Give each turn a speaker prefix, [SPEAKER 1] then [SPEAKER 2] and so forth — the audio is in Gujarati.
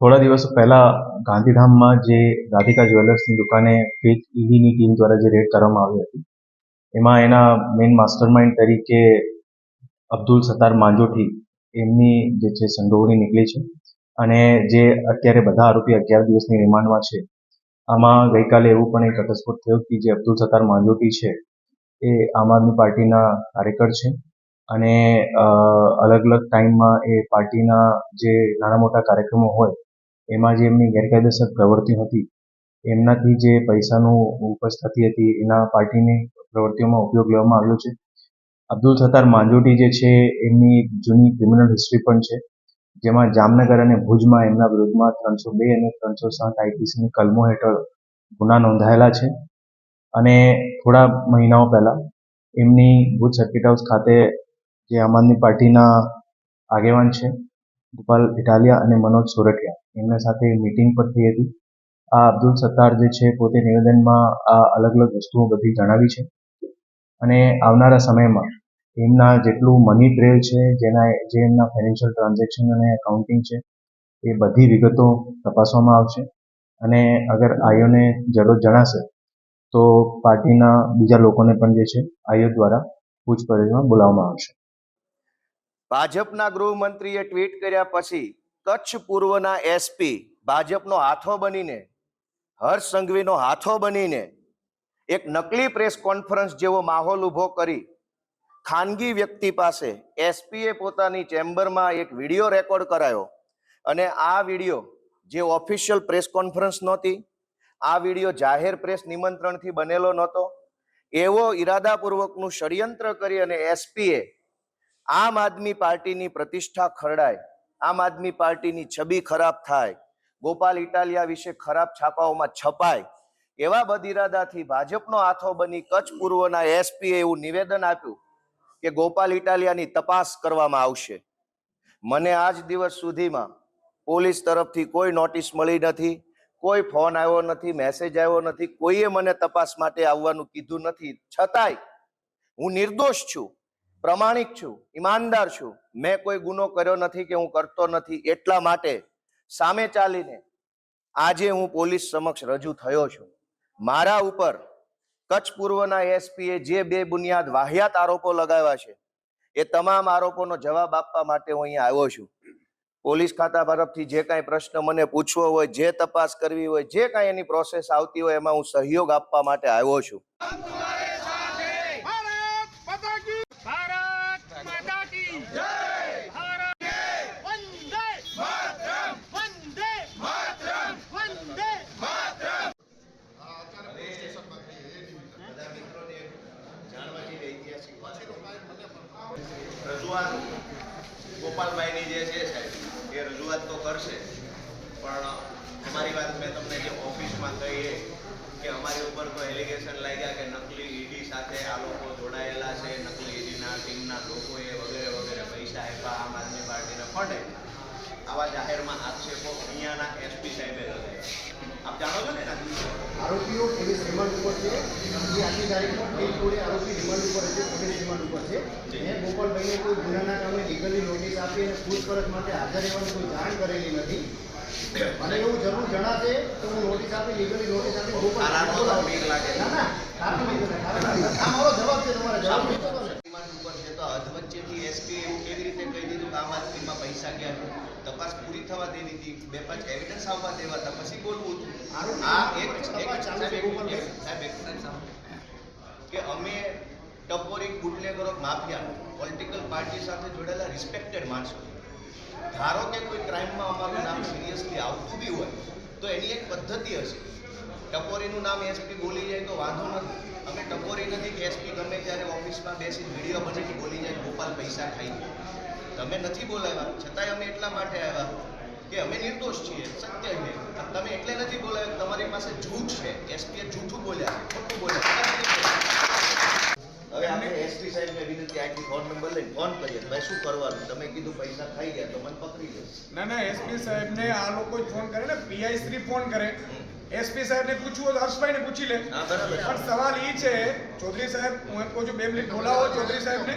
[SPEAKER 1] થોડા દિવસો પહેલા ગાંધીધામમાં જે રાધિકા જ્વેલર્સની દુકાને ફેક ઈડીની ટીમ દ્વારા જે રેડ કરવામાં આવી હતી, એમાં એના મેઇન માસ્ટર માઇન્ડ તરીકે અબ્દુલ સત્તાર માંજોઠી એમની જે છે સંડોવણી નીકળી છે અને જે અત્યારે બધા આરોપી અગિયાર દિવસની રિમાન્ડમાં છે. આમાં ગઈકાલે એવું પણ એક ઘટસ્ફોટ થયો કે જે અબ્દુલ સત્તાર માંજોઠી છે, એ આમ આદમી પાર્ટીના કાર્યકર છે અને અલગ અલગ ટાઈમમાં એ પાર્ટીના જે નાના મોટા કાર્યક્રમો હોય એમાં જે એમની ગેરકાયદેસર પ્રવૃત્તિ હતી, એમનાથી જે પૈસાનું ઉપજ થતી હતી, એના પાર્ટીની પ્રવૃત્તિઓમાં ઉપયોગ લેવામાં આવ્યો છે. અબ્દુલ સત્તાર માંજોટી જે છે, એમની જૂની ક્રિમિનલ હિસ્ટ્રી પણ છે, જેમાં જામનગર અને ભુજમાં એમના વિરુદ્ધમાં ત્રણસો બે અને ત્રણસો સાત આઈપીસીની કલમો હેઠળ ગુના નોંધાયેલા છે. અને થોડા મહિનાઓ પહેલાં એમની ભુજ સર્કિટ હાઉસ ખાતે જે આમ આદમી પાર્ટીના આગેવાન છે ગોપાલ ઇટાલિયા અને મનોજ સોરઠિયા. એમના સાથે મીટિંગ પણ થઈ હતી. આ અબ્દુલ સત્તાર જે છે, પોતે નિવેદનમાં આ અલગ અલગ વસ્તુઓ બધી જણાવી છે. અને આવનારા સમયમાં એમના જેટલું મની ટ્રેલ છે, જેના, જે એમના ફાઇનાન્શિયલ ટ્રાન્ઝેક્શન અને એકાઉન્ટિંગ છે, એ બધી વિગતો તપાસવામાં આવશે. અને અગર આઈઓને જરૂર જણાશે, તો પાર્ટીના બીજા લોકોને પણ જે છે, આઈઓ દ્વારા પૂછપરછમાં બોલાવવામાં આવશે.
[SPEAKER 2] ભાજપના ગૃહમંત્રીએ ટ્વીટ કર્યા પછી કચ્છ પૂર્વના એસપી ભાજપનો હાથો બનીને, હર્ષ સંઘવીનો હાથો બનીને એક નકલી પ્રેસ કોન્ફરન્સ જેવો માહોલ ઊભો કરી ખાનગી વ્યક્તિ પાસે એસપીએ પોતાની ચેમ્બરમાં એક વીડિયો રેકોર્ડ કરાયો અને આ વીડિયો જે ઓફિશિયલ પ્રેસ કોન્ફરન્સ નહોતી, આ વીડિયો જાહેર પ્રેસ નિમંત્રણથી બનેલો નહોતો, એવો ઈરાદાપૂર્વકનું ષડયંત્ર કરી અને એસપીએ આમ આદમી પાર્ટીની પ્રતિષ્ઠા ખરડાય, આમ આદમી પાર્ટીની છબી ખરાબ થાય, ગોપાલ ઇટાલિયા વિશે ખરાબ છાપાઓમાં છપાય, એવા બદિરાદાથી ભાજપનો હાથો બની કચ્છ પૂર્વના એસપીએ એવું નિવેદન આપ્યું કે ગોપાલ ઇટાલિયાની તપાસ કરવામાં આવશે. મને આજ દિવસ સુધીમાં પોલીસ તરફથી કોઈ નોટિસ મળી નથી, કોઈ ફોન આવ્યો નથી, મેસેજ આવ્યો નથી, કોઈએ મને તપાસ માટે આવવાનું કીધું નથી. છતાંય હું નિર્દોષ છું. પ્રમાણિક છું, ઈમાનદાર છું. મેં કોઈ ગુનો કર્યો નથી કે હું કરતો નથી એટલા માટે સામે ચાલીને આજે હું પોલીસ સમક્ષ રજૂ થયો છું. મારા ઉપર કચ્છ પૂર્વના એસપીએ જે બે બુનિયાદ વાહિયાત આરોપો લગાવ્યા છે, એ તમામ આરોપોનો જવાબ આપવા માટે હું અહીંયા આવ્યો છું. પોલીસ ખાતા તરફથી જે કાંઈ પ્રશ્ન મને પૂછવો હોય, જે તપાસ કરવી હોય, જે કાંઈ એની પ્રોસેસ આવતી હોય, એમાં હું સહયોગ આપવા માટે આવ્યો છું. રજૂઆત ગોપાલભાઈની જે છે સાહેબ એ રજૂઆત તો કરશે પણ અમારી વાત મેં તમને જે ઓફિસમાં કહી કે અમારી ઉપર તો એલિગેશન લાગ્યા કે નકલી ઈડી સાથે આ લોકો જોડાયેલા છે નકલી ઈડીના ટીમના લોકોએ વગેરે આપ્યા આમ આદમી પાર્ટીને ફંડે. આવા જાહેરમાં આક્ષેપો અહીંયાના એસપી સાહેબે લગાવ્યા આપ જાણો છો ને એના દિવસે
[SPEAKER 3] આરોપીઓ પોલીસ રિમાન્ડ ઉપર છે. જે આજની તારીખમાં એક જોડે આરોપી રિમાન્ડ ઉપર છે પોલીસ રિમાન્ડ ઉપર છે. એને ગોપાલભાઈને કોઈ ગુનાના કામે લીગલી નોટિસ આપી અને પૂછપરછ માટે હાજર રહેવાની કોઈ જાણ કરેલી નથી. અને એવું જરૂર જણાશે તો હું નોટિસ આપી લીગલી નોટિસ આપી
[SPEAKER 2] તો લાગે.
[SPEAKER 3] ના ના કારણ મારો જવાબ છે તમારે જવાબ નહીં કરવાનો.
[SPEAKER 2] રિમાન્ડ ઉપર છે તો અધવચ્ચેથી એસપી એવું કેવી રીતે કહી દીધું કે આમ આદમીમાં પૈસા ગયા છે તપાસ પૂરી થવા દેવી હતી. બે પાંચ એવિડન્સ આવવા દેવા હતા. પછી બોલવું હતું. આ એક. કે અમે ટપોરી બુટલેગરો માફિયા પોલિટિકલ પાર્ટી સાથે જોડાયેલા રિસ્પેક્ટેડ માણસો. ધારો કે કોઈ ક્રાઇમમાં અમારું નામ સિરિયસલી આવતું બી હોય તો એની એક પદ્ધતિ હશે. ટપોરીનું નામ એસપી બોલી જાય તો વાંધો નથી. અમે ટપોરી નથી કે એસપી ગમે ત્યારે ઓફિસમાં બેસી વીડિયો બનાવી બોલી જાય ગોપાલ પૈસા ખાઈ તમે નથી બોલાવ્યા. છતાંય અમે એટલા માટે આવ્યા કે અમે નિર્દોષ છીએ સત્ય છે. તમે એટલે નથી બોલાવ્યા તમારી પાસે જૂઠ છે. એસપીએ જૂઠું બોલ્યા ખોટું બોલ્યા. હવે આપણે એસપી સાહેબને વિનંતી આખી ફોન નંબર લઈને ફોન કરીએ ભાઈ શું કરવાનું? તમે કીધું પૈસા ખાઈ ગયા તો મને પકડી લે.
[SPEAKER 4] ના ના એસપી સાહેબને આ લોકો ફોન કરે ને પીઆઈ શ્રી ફોન કરે. એસપી સાહેબને પૂછવું હોય તો હર્ષભાઈને પૂછી લે. પણ સવાલ એ છે ચૌધરી સાહેબ હું એમ કહું છું બે મિનિટ બોલાવો ચૌધરી સાહેબને.